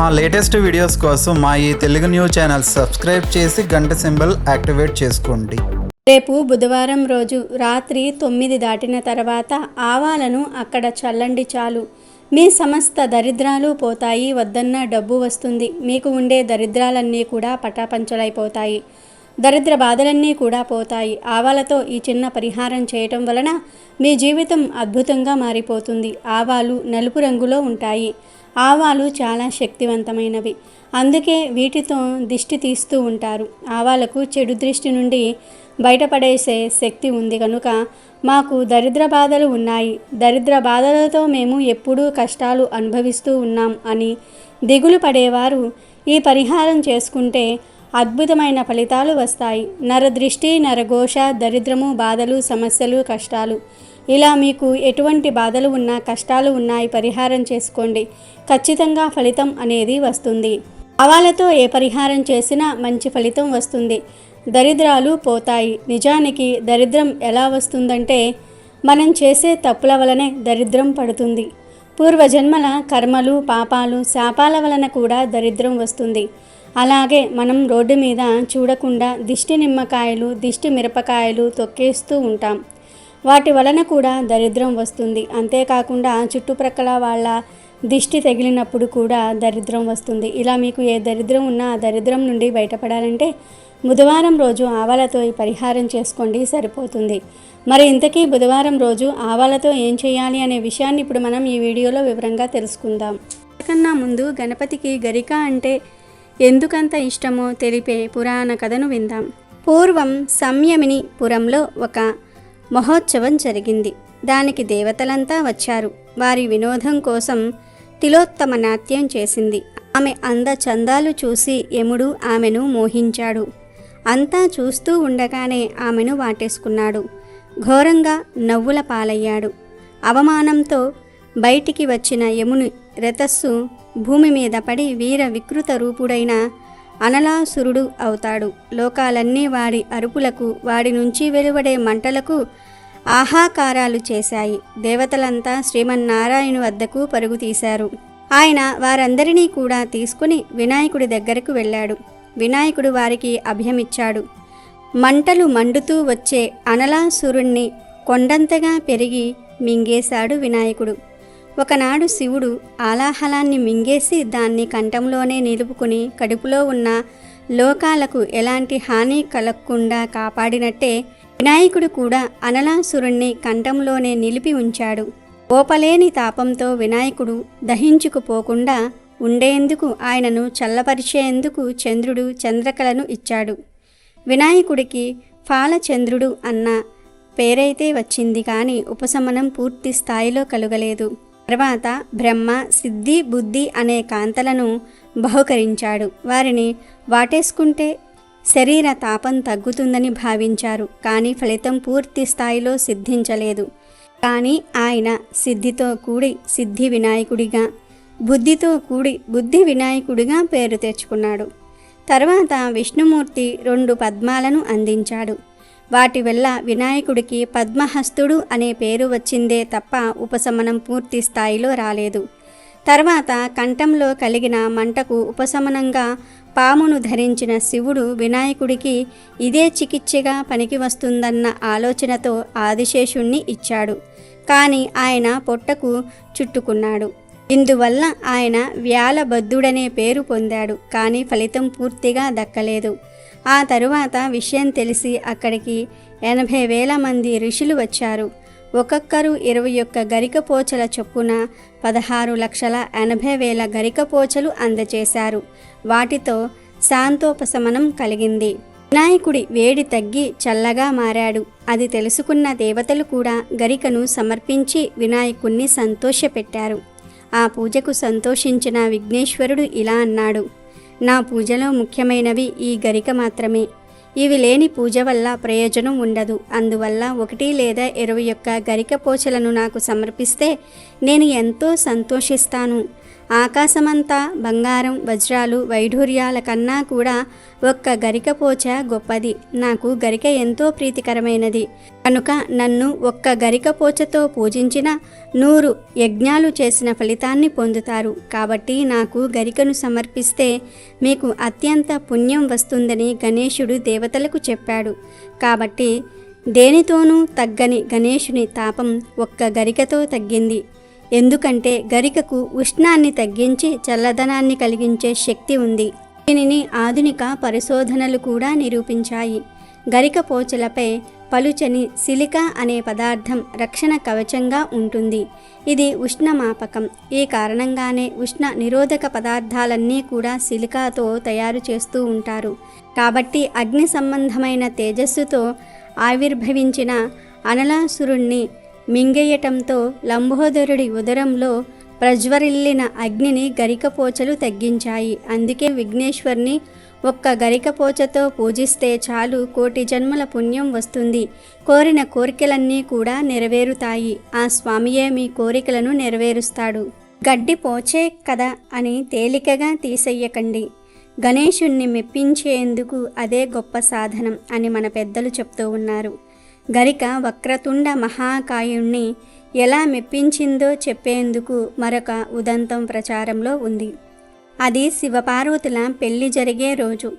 మా latest videos కోసం మా ఈ తెలుగు న్యూస్ ఛానల్ సబ్స్క్రైబ్ చేసి గంట సింబల్ యాక్టివేట్ చేసుకోండి. రేపు బుధవారం రోజు రాత్రి తొమ్మిది దాటిన తర్వాత ఆవాలను అక్కడ చల్లండి చాలు. మీ సమస్త దరిద్రాలు పోతాయి వద్దన్న డబ్బు వస్తుంది. మీకు ఉండే దరిద్రాలన్నీ కూడా పటాపంచలైపోతాయి. దరిద్ర బాధలన్నీ కూడా పోతాయి. ఆవాలతో ఈ చిన్న పరిహారం చేయటం వలన మీ జీవితం అద్భుతంగా మారిపోతుంది. ఆవాలు నలుపు రంగులో ఉంటాయి. ఆవాలు చాలా శక్తివంతమైనవి. అందుకే వీటితో దిష్టి తీస్తూ ఉంటారు. ఆవాలకు చెడు దృష్టి నుండి బయటపడేసే శక్తి ఉంది కనుక మాకు దరిద్ర బాధలు ఉన్నాయి. దరిద్ర బాధలతో మేము ఎప్పుడూ కష్టాలు అనుభవిస్తూ ఉన్నాం అని దిగులు పడేవారు ఈ పరిహారం చేసుకుంటే అద్భుతమైన ఫలితాలు వస్తాయి. నరదృష్టి నరఘోష దరిద్రము బాధలు సమస్యలు కష్టాలు ఇలా మీకు ఎటువంటి బాధలు ఉన్నా కష్టాలు ఉన్నాయి పరిహారం చేసుకోండి. ఖచ్చితంగా ఫలితం అనేది వస్తుంది. ఆవాలతో ఏ పరిహారం చేసినా మంచి ఫలితం వస్తుంది. దరిద్రాలు పోతాయి. నిజానికి దరిద్రం ఎలా వస్తుందంటే మనం చేసే తప్పుల వలనే దరిద్రం పడుతుంది. పూర్వజన్మల కర్మలు పాపాలు శాపాల వలన కూడా దరిద్రం వస్తుంది. అలాగే మనం రోడ్డు మీద చూడకుండా దిష్టి నిమ్మకాయలు దిష్టి మిరపకాయలు తొక్కేస్తూ ఉంటాం. వాటి వలన కూడా దరిద్రం వస్తుంది. అంతేకాకుండా చుట్టుప్రక్కల వాళ్ళ దిష్టి తగిలినప్పుడు కూడా దరిద్రం వస్తుంది. ఇలా మీకు ఏ దరిద్రం ఉన్నా ఆ దరిద్రం నుండి బయటపడాలంటే బుధవారం రోజు ఆవాలతో ఈ పరిహారం చేసుకోండి సరిపోతుంది. మరి ఇంతకీ బుధవారం రోజు ఆవాలతో ఏం చేయాలి అనే విషయాన్ని ఇప్పుడు మనం ఈ వీడియోలో వివరంగా తెలుసుకుందాం. అంతకన్నా ముందు గణపతికి గరిక అంటే ఎందుకంత ఇష్టమో తెలిపే పురాణ కథను విందాం. పూర్వం సంయమిని పురంలో ఒక మహోత్సవం జరిగింది. దానికి దేవతలంతా వచ్చారు. వారి వినోదం కోసం తిలోత్తమ నాట్యం చేసింది. ఆమె అంద చందాలు చూసి యముడు ఆమెను మోహించాడు. అంతా చూస్తూ ఉండగానే ఆమెను వాటేసుకున్నాడు. ఘోరంగా నవ్వుల పాలయ్యాడు. అవమానంతో బయటికి వచ్చిన యముని రతస్సు భూమి మీద పడి వీర వికృత రూపుడైన అనలాసురుడు అవుతాడు. లోకాలన్నీ వాడి అరుపులకు వాడి నుంచి వెలువడే మంటలకు ఆహాకారాలు చేశాయి. దేవతలంతా శ్రీమన్నారాయణ వద్దకు పరుగు తీశారు. ఆయన వారందరినీ కూడా తీసుకుని వినాయకుడి దగ్గరకు వెళ్ళాడు. వినాయకుడు వారికి అభయమిచ్చాడు. మంటలు మండుతూ వచ్చే అనలాసురుణ్ణి కొండంతగా పెరిగి మింగేశాడు వినాయకుడు. ఒకనాడు శివుడు ఆలాహలాన్ని మింగేసి దాన్ని కంఠంలోనే నిలుపుకుని కడుపులో ఉన్న లోకాలకు ఎలాంటి హాని కలగకుండా కాపాడినట్టే వినాయకుడు కూడా అనలాసురుణ్ణి కంఠంలోనే నిలిపి ఉంచాడు. ఓపలేని తాపంతో వినాయకుడు దహించుకుపోకుండా ఉండేందుకు ఆయనను చల్లపరిచేందుకు చంద్రుడు చంద్రకళను ఇచ్చాడు. వినాయకుడికి ఫాలచంద్రుడు అన్న పేరైతే వచ్చింది కానీ ఉపశమనం పూర్తి స్థాయిలో కలుగలేదు. తర్వాత బ్రహ్మ సిద్ధి బుద్ధి అనే కాంతలను బహుకరించాడు. వారిని వాటేసుకుంటే శరీర తాపం తగ్గుతుందని భావించారు కానీ ఫలితం పూర్తి స్థాయిలో సిద్ధించలేదు. కానీ ఆయన సిద్ధితో కూడి సిద్ధి వినాయకుడిగా బుద్ధితో కూడి బుద్ధి వినాయకుడిగా పేరు తెచ్చుకున్నాడు. తర్వాత విష్ణుమూర్తి రెండు పద్మాలను అందించాడు. వాటి వల్ల వినాయకుడికి పద్మహస్తుడు అనే పేరు వచ్చిందే తప్ప ఉపశమనం పూర్తి స్థాయిలో రాలేదు. తర్వాత కంఠంలో కలిగిన మంటకు ఉపశమనంగా పామును ధరించిన శివుడు వినాయకుడికి ఇదే చికిత్సగా పనికి వస్తుందన్న ఆలోచనతో ఆదిశేషుణ్ణి ఇచ్చాడు. కానీ ఆయన పొట్టకు చుట్టుకున్నాడు. ఇందువల్ల ఆయన వ్యాలబద్ధుడనే పేరు పొందాడు. కానీ ఫలితం పూర్తిగా దక్కలేదు. ఆ తరువాత విషయం తెలిసి అక్కడికి ఎనభై వేల మంది ఋషులు వచ్చారు. ఒక్కొక్కరు ఇరవై ఒక్క గరికపోచల చొప్పున పదహారు లక్షల ఎనభై వేల గరికపోచలు అందజేశారు వాటితో శాంతోపశమనం కలిగింది. వినాయకుడి వేడి తగ్గి చల్లగా మారాడు. అది తెలుసుకున్న దేవతలు కూడా గరికను సమర్పించి వినాయకుణ్ణి సంతోషపెట్టారు. ఆ పూజకు సంతోషించిన విఘ్నేశ్వరుడు ఇలా అన్నాడు. నా పూజలో ముఖ్యమైనవి ఈ గరిక మాత్రమే. ఇవి లేని పూజ వల్ల ప్రయోజనం ఉండదు. అందువల్ల ఒకటి లేదా ఇరవై యొక్క గరిక పోచలను నాకు సమర్పిస్తే నేను ఎంతో సంతోషిస్తాను. ఆకాశమంతా బంగారం వజ్రాలు వైఢూర్యాల కన్నా కూడా ఒక్క గరికపోచ గొప్పది. నాకు గరిక ఎంతో ప్రీతికరమైనది. కనుక నన్ను ఒక్క గరికపోచతో పూజించిన నూరు యజ్ఞాలు చేసిన ఫలితాన్ని పొందుతారు. కాబట్టి నాకు గరికను సమర్పిస్తే మీకు అత్యంత పుణ్యం వస్తుందని గణేశుడు దేవతలకు చెప్పాడు. కాబట్టి దేనితోనూ తగ్గని గణేశుని తాపం ఒక్క గరికతో తగ్గింది. ఎందుకంటే గరికకు ఉష్ణాన్ని తగ్గించి చల్లదనాన్ని కలిగించే శక్తి ఉంది. దీనిని ఆధునిక పరిశోధనలు కూడా నిరూపించాయి. గరిక పోచలపై పలుచని సిలికా అనే పదార్థం రక్షణ కవచంగా ఉంటుంది. ఇది ఉష్ణమాపకం. ఈ కారణంగానే ఉష్ణ నిరోధక పదార్థాలన్నీ కూడా సిలికాతో తయారు చేస్తూ ఉంటారు. కాబట్టి అగ్ని సంబంధమైన తేజస్సుతో ఆవిర్భవించిన అనలాసురుణ్ణి మింగేయటంతో లంబోదరుడి ఉదరంలో ప్రజ్వరిల్లిన అగ్నిని గరికపోచలు తగ్గించాయి. అందుకే విఘ్నేశ్వర్ని ఒక్క గరికపోచతో పూజిస్తే చాలు కోటి జన్మల పుణ్యం వస్తుంది. కోరిన కోరికలన్నీ కూడా నెరవేరుతాయి. ఆ స్వామియే మీ కోరికలను నెరవేరుస్తాడు. గడ్డి పోచే కదా అని తేలికగా తీసెయ్యకండి. గణేశుణ్ణి మెప్పించేందుకు అదే గొప్ప సాధనం అని మన పెద్దలు చెప్తూ ఉన్నారు. గరిక వక్రతుండ మహాకాయుణ్ణి ఎలా మెప్పించిందో చెప్పేందుకు మరొక ఉదంతం ప్రచారంలో ఉంది. అది శివపార్వతుల పెళ్ళి జరిగే రోజు.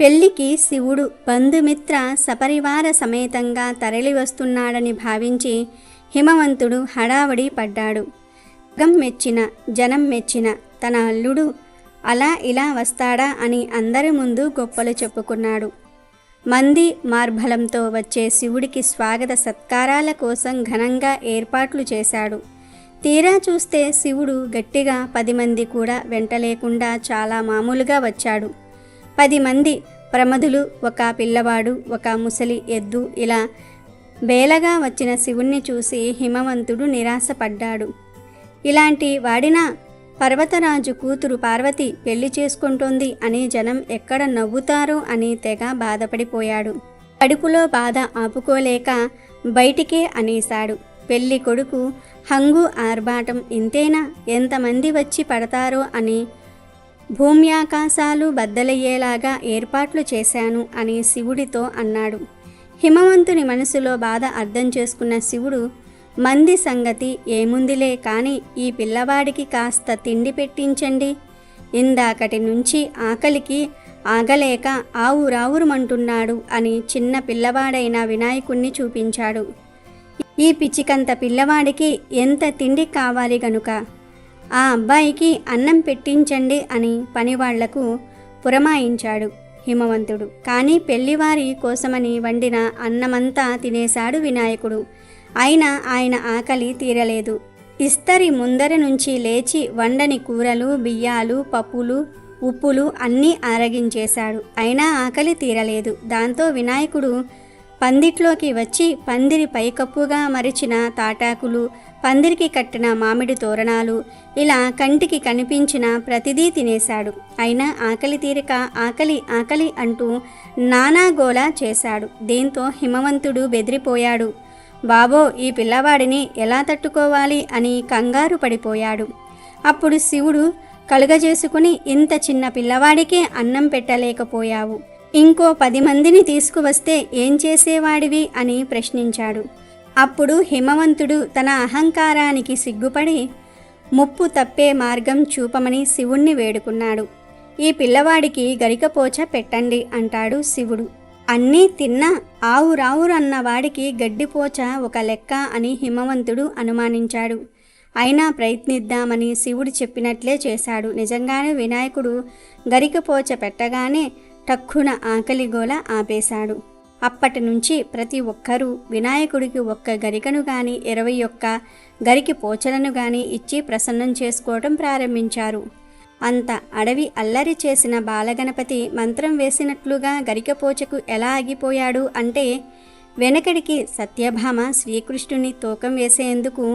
పెళ్ళికి శివుడు బంధుమిత్ర సపరివార సమేతంగా తరలి వస్తున్నాడని భావించి హిమవంతుడు హడావడి పడ్డాడు. గం మెచ్చిన జనం మెచ్చిన తన అల్లుడు అలా ఇలా వస్తాడా అని అందరి ముందు గొప్పలు చెప్పుకున్నాడు. మంది మార్బలంతో వచ్చే శివుడికి స్వాగత సత్కారాల కోసం ఘనంగా ఏర్పాట్లు చేశాడు. తీరా చూస్తే శివుడు గట్టిగా పది మంది కూడా వెంట లేకుండా చాలా మామూలుగా వచ్చాడు. పది మంది ప్రమదులు ఒక పిల్లవాడు ఒక ముసలి ఎద్దు ఇలా బేలగా వచ్చిన శివుణ్ణి చూసి హిమవంతుడు నిరాశపడ్డాడు. ఇలాంటి వాడిన పర్వతరాజు కూతురు పార్వతి పెళ్ళి చేసుకుంటోంది అని జనం ఎక్కడ నవ్వుతారో అని తెగ బాధపడిపోయాడు. కడుపులో బాధ ఆపుకోలేక బయటికే అనేశాడు. పెళ్ళి కొడుకు హంగు ఆర్భాటం ఇంతేనా? ఎంతమంది వచ్చి పడతారో అని భూమ్యాకాశాలు బద్దలయ్యేలాగా ఏర్పాట్లు చేశాను అని శివుడితో అన్నాడు. హిమవంతుని మనసులో బాధ అర్థం చేసుకున్న శివుడు మంది సంగతి ఏముందిలే కాని ఈ పిల్లవాడికి కాస్త తిండి పెట్టించండి. ఇందాకటి నుంచి ఆకలికి ఆగలేక ఆవురావురుమంటున్నాడు అని చిన్న పిల్లవాడైన వినాయకుణ్ణి చూపించాడు. ఈ పిచ్చికంత పిల్లవాడికి ఎంత తిండి కావాలి గనుక? ఆ అబ్బాయికి అన్నం పెట్టించండి అని పనివాళ్ళకు పురమాయించాడు హిమవంతుడు. కానీ పెళ్ళివారి కోసమని వండిన అన్నమంతా తినేశాడు వినాయకుడు. అయినా ఆయన ఆకలి తీరలేదు. ఇస్తరి ముందర నుంచి లేచి వండని కూరలు బియ్యాలు పప్పులు ఉప్పులు అన్నీ ఆరగించేశాడు. అయినా ఆకలి తీరలేదు. దాంతో వినాయకుడు పందిట్లోకి వచ్చి పందిరి పైకప్పుగా మరిచిన తాటాకులు పందిరికి కట్టిన మామిడి తోరణాలు ఇలా కంటికి కనిపించిన ప్రతిదీ తినేశాడు. అయినా ఆకలి తీరిక ఆకలి ఆకలి అంటూ నానాగోలా చేశాడు. దీంతో హిమవంతుడు బెదిరిపోయాడు. బాబో ఈ పిల్లవాడిని ఎలా తట్టుకోవాలి అని కంగారు పడిపోయాడు. అప్పుడు శివుడు కలుగజేసుకుని ఇంత చిన్న పిల్లవాడికే అన్నం పెట్టలేకపోయావు. ఇంకో పది మందిని తీసుకువస్తే ఏం చేసేవాడివి అని ప్రశ్నించాడు. అప్పుడు హిమవంతుడు తన అహంకారానికి సిగ్గుపడి ముప్పు తప్పే మార్గం చూపమని శివుణ్ణి వేడుకున్నాడు. ఈ పిల్లవాడికి గరికపోచ పెట్టండి అంటాడు శివుడు. అన్నీ తిన్నా ఆవు రావురన్న వాడికి గడ్డిపోచ ఒక లెక్క అని హిమవంతుడు అనుమానించాడు. అయినా ప్రయత్నిద్దామని శివుడు చెప్పినట్లే చేశాడు. నిజంగానే వినాయకుడు గరికపోచ పెట్టగానే టక్కున ఆకలిగోల ఆపేశాడు. అప్పటి నుంచి ప్రతి ఒక్కరూ వినాయకుడికి ఒక్క గరికను గాని ఇరవై ఒక్క గరికి పోచలను గాని ఇచ్చి ప్రసన్నం చేసుకోవటం ప్రారంభించారు. అంత అడవి అల్లరి చేసిన బాలగణపతి మంత్రం వేసినట్లుగా గరికపోచకు ఎలా ఆగిపోయాడు అంటే వెనకడికి సత్యభామ శ్రీకృష్ణుని తూకం వేసేందుకు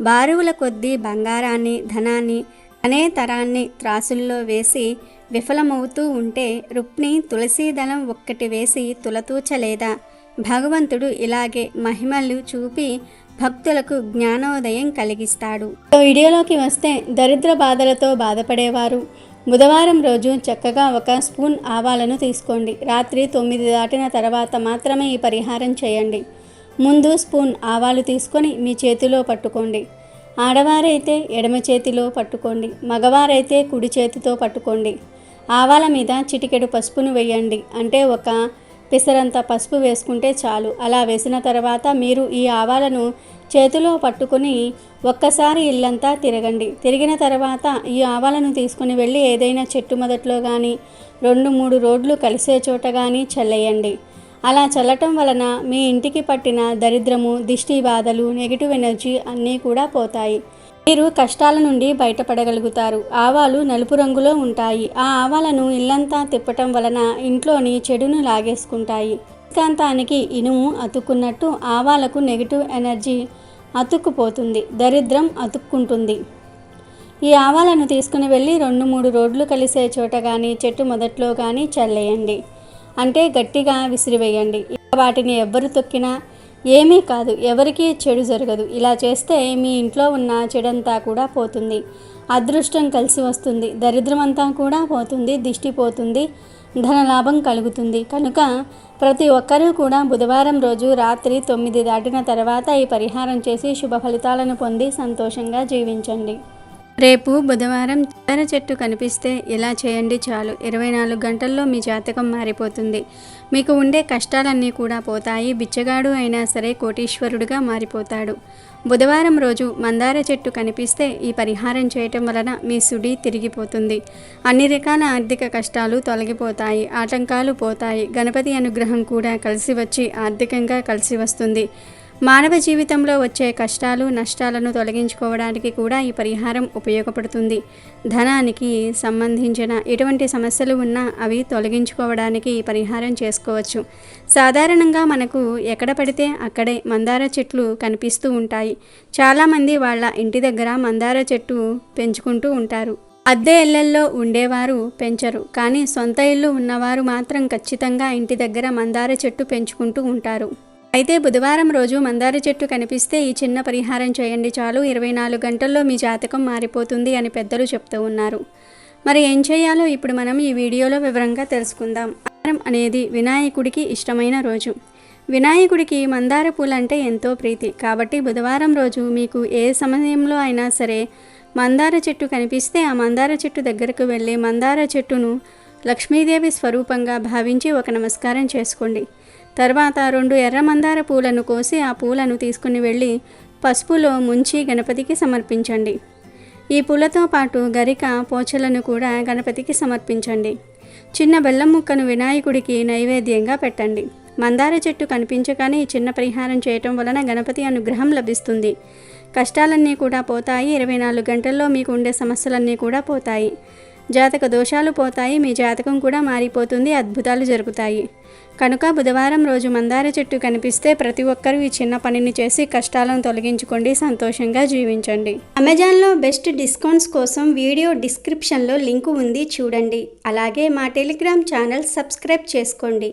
బారువుల కొద్దీ బంగారాన్ని ధనాన్ని అనే తరాన్ని త్రాసుల్లో వేసి విఫలమవుతూ ఉంటే రుక్ని తులసీదళం ఒక్కటి వేసి తులతూచలేదా? భగవంతుడు ఇలాగే మహిమలు చూపి భక్తులకు జ్ఞానోదయం కలిగిస్తాడు. వీడియోలోకి వస్తే దరిద్ర బాధలతో బాధపడేవారు. బుధవారం రోజు చక్కగా ఒక స్పూన్ ఆవాలను తీసుకోండి. రాత్రి తొమ్మిది దాటిన తర్వాత మాత్రమే ఈ పరిహారం చేయండి. ముందు స్పూన్ ఆవాలు తీసుకొని మీ చేతిలో పట్టుకోండి. ఆడవారైతే ఎడమ చేతిలో పట్టుకోండి. మగవారైతే కుడి చేతితో పట్టుకోండి. ఆవాల మీద చిటికెడు పసుపును వేయండి. అంటే ఒక పిసరంత పసుపు వేసుకుంటే చాలు. అలా వేసిన తర్వాత మీరు ఈ ఆవాలను చేతిలో పట్టుకుని ఒక్కసారి ఇల్లంతా తిరగండి. తిరిగిన తర్వాత ఈ ఆవాలను తీసుకుని వెళ్ళి ఏదైనా చెట్టు మొదట్లో కానీ రెండు మూడు రోడ్లు కలిసే చోట కానీ చల్లేయండి. అలా చల్లటం వలన మీ ఇంటికి పట్టిన దరిద్రము దిష్టి బాధలు నెగిటివ్ ఎనర్జీ అన్నీ కూడా పోతాయి. మీరు కష్టాల నుండి బయటపడగలుగుతారు. ఆవాలు నలుపు రంగులో ఉంటాయి. ఆ ఆవాలను ఇల్లంతా తిప్పటం వలన ఇంట్లోని చెడును లాగేసుకుంటాయి. అయస్కాంతానికి ఇనుము అతుక్కున్నట్టు ఆవాలకు నెగిటివ్ ఎనర్జీ అతుక్కుపోతుంది. దరిద్రం అతుక్కుంటుంది. ఈ ఆవాలను తీసుకుని వెళ్ళి రెండు మూడు రోడ్లు కలిసే చోట కానీ చెట్టు మొదట్లో కానీ చల్లేయండి. అంటే గట్టిగా విసిరివేయండి. వాటిని ఎవ్వరు తొక్కినా ఏమీ కాదు ఎవరికీ చెడు జరగదు. ఇలా చేస్తే మీ ఇంట్లో ఉన్న చెడంతా కూడా పోతుంది. అదృష్టం కలిసి వస్తుంది. దరిద్రమంతా కూడా పోతుంది దిష్టి పోతుంది ధనలాభం కలుగుతుంది. కనుక ప్రతి ఒక్కరూ కూడా బుధవారం రోజు రాత్రి తొమ్మిది దాటిన తర్వాత ఈ పరిహారం చేసి శుభ ఫలితాలను పొంది సంతోషంగా జీవించండి. రేపు బుధవారం చిల్లర చెట్టు కనిపిస్తే ఇలా చేయండి చాలు. ఇరవై నాలుగు గంటల్లో మీ జాతకం మారిపోతుంది. మీకు ఉండే కష్టాలన్నీ కూడా పోతాయి. బిచ్చగాడు అయినా సరే కోటీశ్వరుడుగా మారిపోతాడు. బుధవారం రోజు మందార చెట్టు కనిపిస్తే ఈ పరిహారం చేయటం వలన మీ సుడి తిరిగిపోతుంది. అన్ని రకాల ఆర్థిక కష్టాలు తొలగిపోతాయి. ఆటంకాలు పోతాయి. గణపతి అనుగ్రహం కూడా కలిసి వచ్చి ఆర్థికంగా కలిసి వస్తుంది. మానవ జీవితంలో వచ్చే కష్టాలు నష్టాలను తొలగించుకోవడానికి కూడా ఈ పరిహారం ఉపయోగపడుతుంది. ధనానికి సంబంధించిన ఎటువంటి సమస్యలు ఉన్నా అవి తొలగించుకోవడానికి ఈ పరిహారం చేసుకోవచ్చు. సాధారణంగా మనకు ఎక్కడ పడితే అక్కడే మందార చెట్లు కనిపిస్తూ ఉంటాయి. చాలామంది వాళ్ళ ఇంటి దగ్గర మందార చెట్టు పెంచుకుంటూ ఉంటారు. అద్దె ఇళ్ళల్లో ఉండేవారు పెంచరు. కానీ సొంత ఇల్లు ఉన్నవారు మాత్రం ఖచ్చితంగా ఇంటి దగ్గర మందార చెట్టు పెంచుకుంటూ ఉంటారు. అయితే బుధవారం రోజు మందార చెట్టు కనిపిస్తే ఈ చిన్న పరిహారం చేయండి చాలు. ఇరవై నాలుగు గంటల్లో మీ జాతకం మారిపోతుంది అని పెద్దలు చెప్తూ ఉన్నారు. మరి ఏం చేయాలో ఇప్పుడు మనం ఈ వీడియోలో వివరంగా తెలుసుకుందాం. మందారం అనేది వినాయకుడికి ఇష్టమైన రోజు. వినాయకుడికి మందార పూలంటే ఎంతో ప్రీతి. కాబట్టి బుధవారం రోజు మీకు ఏ సమయంలో అయినా సరే మందార చెట్టు కనిపిస్తే ఆ మందార చెట్టు దగ్గరకు వెళ్ళి మందార చెట్టును లక్ష్మీదేవి స్వరూపంగా భావించి ఒక నమస్కారం చేసుకోండి. తర్వాత రెండు ఎర్ర మందార పూలను కోసి ఆ పూలను తీసుకుని వెళ్ళి పసుపులో ముంచి గణపతికి సమర్పించండి. ఈ పూలతో పాటు గరిక పోచలను కూడా గణపతికి సమర్పించండి. చిన్న బెల్లం ముక్కను వినాయకుడికి నైవేద్యంగా పెట్టండి. మందార చెట్టు కనిపించగానే ఈ చిన్న పరిహారం చేయటం వలన గణపతి అనుగ్రహం లభిస్తుంది. కష్టాలన్నీ కూడా పోతాయి. ఇరవై నాలుగు గంటల్లో మీకు ఉండే సమస్యలన్నీ కూడా పోతాయి. జాతక దోషాలు పోతాయి మీ జాతకం కూడా మారిపోతుంది అద్భుతాలు జరుగుతాయి. కనుక బుధవారం రోజు మందార చెట్టు కనిపిస్తే ప్రతి ఒక్కరూ ఈ చిన్న పనిని చేసి కష్టాలను తొలగించుకోండి సంతోషంగా జీవించండి. అమెజాన్లో బెస్ట్ డిస్కౌంట్స్ కోసం వీడియో డిస్క్రిప్షన్లో లింకు ఉంది చూడండి. అలాగే మా టెలిగ్రామ్ ఛానల్ సబ్స్క్రైబ్ చేసుకోండి.